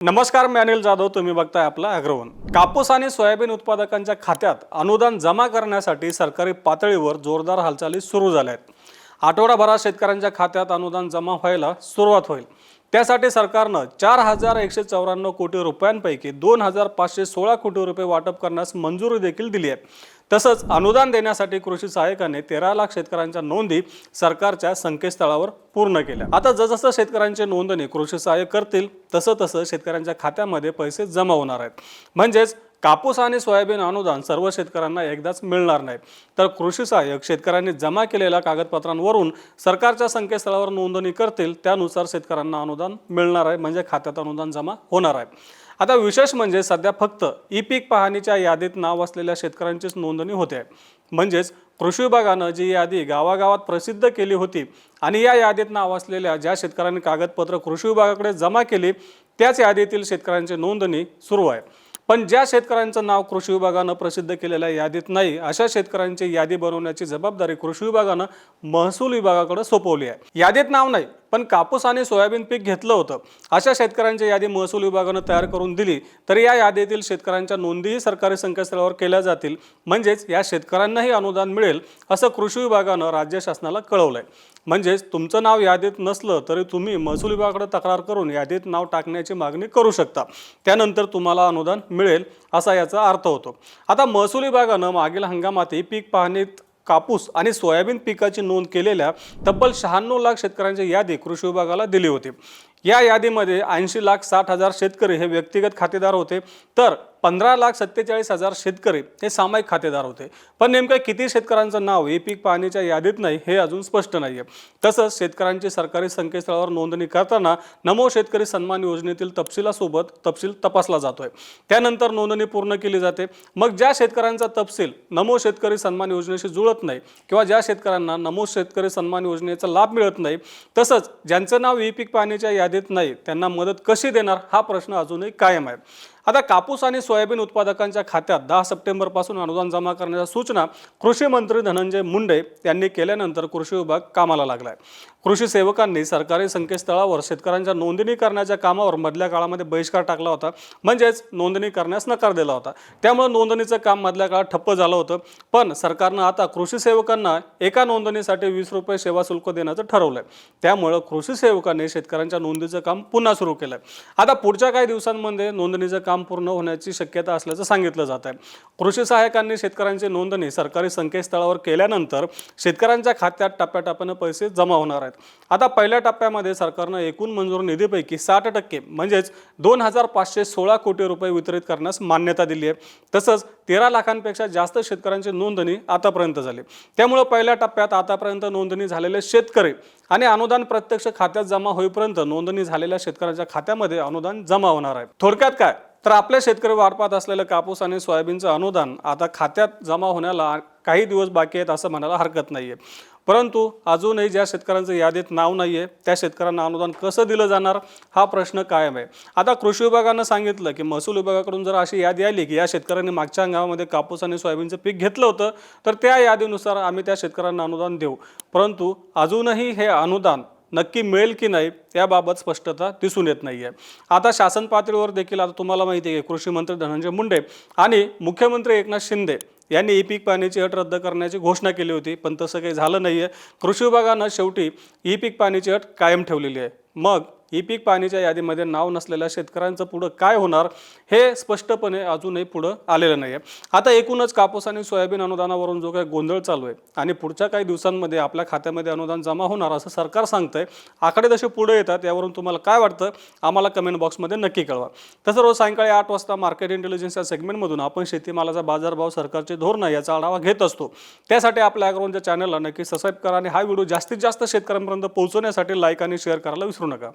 नमस्कार मी अनिल जाधव. तुम्ही बघताय आपला अग्रवन. कापूस आणि सोयाबीन उत्पादकांच्या खात्यात अनुदान जमा करण्यासाठी सरकारी पातळीवर जोरदार हालचाली सुरू झाल्या आहेत आठवडाभरात शेतकऱ्यांच्या खात्यात अनुदान जमा व्हायला सुरुवात होईल. त्यासाठी सरकारनं चार हजार एकशे चौऱ्याण्णव कोटी रुपयांपैकी दोन हजार पाचशे सोळा कोटी रुपये वाटप करण्यास मंजुरी देखील दिली आहे. तसंच अनुदान देण्यासाठी कृषी सहाय्यकाने तेरा लाख शेतकऱ्यांच्या नोंदी सरकारच्या संकेतस्थळावर पूर्ण केल्या. आता जसजसं शेतकऱ्यांची नोंदणी कृषी सहाय्यक करतील तसं तसं शेतकऱ्यांच्या खात्यामध्ये पैसे जमा होणार आहेत. म्हणजेच कापूस आणि सोयाबीन अनुदान सर्व शेतकऱ्यांना एकदाच मिळणार नाही. तर कृषी सहाय्यक शेतकऱ्यांनी जमा केलेल्या कागदपत्रांवरून सरकारच्या संकेतस्थळावर नोंदणी करतील त्यानुसार शेतकऱ्यांना अनुदान मिळणार आहे. म्हणजे खात्यात अनुदान जमा होणार आहे. आता विशेष म्हणजे सध्या फक्त ई पीक पाहणीच्या यादीत नाव असलेल्या शेतकऱ्यांचीच नोंदणी होते. आहे म्हणजेच कृषी विभागानं जी यादी गावागावात प्रसिद्ध केली होती आणि या यादीत नाव असलेल्या ज्या शेतकऱ्यांनी कागदपत्र कृषी विभागाकडे जमा केली त्याच यादीतील शेतकऱ्यांची नोंदणी सुरू आहे. पण ज्या शेतकऱ्यांचं नाव कृषी विभागानं प्रसिद्ध केलेल्या यादीत नाही अशा शेतकऱ्यांची यादी बनवण्याची जबाबदारी कृषी विभागानं महसूल विभागाकडे सोपवली आहे. यादीत नाव नाही पण कापूस आणि सोयाबीन पीक घेतलं होतं. अशा शेतकऱ्यांची यादी महसूल विभागानं तयार करून दिली तर या यादीतील शेतकऱ्यांच्या नोंदीही सरकारी संकेतस्थळावर केल्या जातील. म्हणजेच या शेतकऱ्यांनाही अनुदान मिळेल असं कृषी विभागानं राज्य शासनाला कळवलंय. म्हणजेच तुमचं नाव यादीत नसलं तरी तुम्ही महसूल विभागाकडे तक्रार करून यादीत नाव टाकण्याची मागणी करू शकता. त्यानंतर तुम्हाला अनुदान मिळेल असा याचा अर्थ होतो. आता महसूल विभागानं मागील हंगामातही पीक पाहणीत कापूस आणि सोयाबीन पिकाची नोंद केलेल्या तब्बल शहाण्णव लाख शेतकऱ्यांची यादी कृषी विभागाला दिली होती. या यादीमध्ये ऐंशी लाख साठ हजार शेतकरी हे व्यक्तिगत खातेदार होते. तर पंधरा लाख सत्तेचाळीस हजार शेतकरी हे सामायिक खातेदार होते. पण नेमकं किती शेतकऱ्यांचं नाव हे पीक पाहणीच्या यादीत नाही हे अजून स्पष्ट नाही आहे तसंच शेतकऱ्यांची सरकारी संकेतस्थळावर नोंदणी करताना नमो शेतकरी सन्मान योजनेतील तपशिलासोबत तपशील तपासला जातोय. त्यानंतर नोंदणी पूर्ण केली जाते. मग ज्या शेतकऱ्यांचा तपशील नमो शेतकरी सन्मान योजनेशी जुळत नाही किंवा ज्या शेतकऱ्यांना नमो शेतकरी सन्मान योजनेचा लाभ मिळत नाही तसंच ज्यांचं नाव ई पीक पाहणीच्या यादीत नाही त्यांना मदत कशी देणार हा प्रश्न अजूनही कायम आहे. आता कापूस आणि सोयाबीन उत्पादकांच्या खात्यात दहा सप्टेंबरपासून अनुदान जमा करण्याच्या सूचना कृषी मंत्री धनंजय मुंडे यांनी केल्यानंतर कृषी विभाग कामाला लागलाय. कृषी सेवकांनी सरकारी संकेतस्थळावर शेतकऱ्यांच्या नोंदणी करण्याच्या कामावर मधल्या काळामध्ये बहिष्कार टाकला होता. म्हणजेच नोंदणी करण्यास नकार दिला होता. त्यामुळे नोंदणीचं काम मधल्या काळात ठप्प झालं होतं. पण सरकारनं आता कृषी सेवकांना एका नोंदणीसाठी वीस रुपये सेवा शुल्क देण्याचं ठरवलंय. त्यामुळं कृषी सेवकांनी शेतकऱ्यांच्या नोंदीचं काम पुन्हा सुरू केलंय. आता पुढच्या काही दिवसांमध्ये नोंदणीचं काम पूर्ण होण्याची शक्यता असल्याचं सांगितलं जात आहे. कृषी सहाय्यकांनी शेतकऱ्यांची नोंदणी सरकारी संकेतस्थळावर केल्यानंतर शेतकऱ्यांच्या खात्यात टप्प्याटप्प्यानं पैसे जमा होणार आहेत. आता पहिल्या टप्प्यामध्ये सरकारनं एकूण मंजूर निधीपैकी साठ टक्के म्हणजेच दोन हजार पाचशे सोळा कोटी रुपये वितरित करण्यास मान्यता दिली आहे. तसंच तेरा लाखांपेक्षा जास्त शेतकऱ्यांची नोंदणी आतापर्यंत झाली. त्यामुळे पहिल्या टप्प्यात आतापर्यंत नोंदणी झालेले शेतकरी आणि अनुदान प्रत्यक्ष खात्यात जमा होईपर्यंत नोंदणी झालेल्या शेतकऱ्यांच्या खात्यामध्ये अनुदान जमा होणार आहे. थोडक्यात काय? तर आपल्या शेतकरी वाटपात असलेलं कापूस आणि सोयाबीनचं अनुदान आता खात्यात जमा होण्याला काही दिवस बाकी आहेत असं म्हणायला हरकत नाही आहे परंतु अजूनही ज्या शेतकऱ्यांचं यादीत नाव नाही आहे त्या शेतकऱ्यांना अनुदान कसं दिलं जाणार हा प्रश्न कायम आहे. आता कृषी विभागानं सांगितलं की महसूल विभागाकडून जर अशी यादी आली की या शेतकऱ्यांनी मागच्या हंगामामध्ये कापूस आणि सोयाबीनचं पीक घेतलं होतं तर त्या यादीनुसार आम्ही त्या शेतकऱ्यांना अनुदान देऊ. परंतु अजूनही हे अनुदान नक्की मिळेल की नाही याबाबत स्पष्टता दिसून येत नाही आहे आता शासन पातळीवर देखील आता तुम्हाला माहिती आहे कृषी मंत्री धनंजय मुंडे आणि मुख्यमंत्री एकनाथ शिंदे यांनी ई पीक पाणीची अट रद्द करण्याची घोषणा केली होती पण तसं काही झालं नाही आहे कृषी विभागानं शेवटी ई पीक पाणीची अट कायम ठेवलेली आहे. मग ई पीक पाण्याच्या यादीमध्ये नाव नसलेल्या शेतकऱ्यांचं पुढं काय होणार हे स्पष्टपणे अजूनही पुढं आलेलं नाही आहे आता एकूणच कापूस आणि सोयाबीन अनुदानावरून जो काही गोंधळ चालू आहे आणि पुढच्या काही दिवसांमध्ये आपल्या खात्यामध्ये अनुदान जमा होणार असं सरकार सांगतंय आकडे जसे पुढे येतात यावरून तुम्हाला काय वाटतं आम्हाला कमेंट बॉक्समध्ये नक्की कळवा. तसं रोज सायंकाळी आठ वाजता मार्केट इंटेलिजन्स या सेगमेंटमधून आपण शेतीमालाचा बाजारभाव सरकारचे धोरणं याचा आढावा घेत असतो. त्यासाठी आपल्या अॅग्रोनच्या चॅनलला नक्की सबस्क्राईब करा आणि हा व्हिडिओ जास्तीत जास्त शेतकऱ्यांपर्यंत पोहोचवण्यासाठी लाईक आणि शेअर करायला विसरू नका.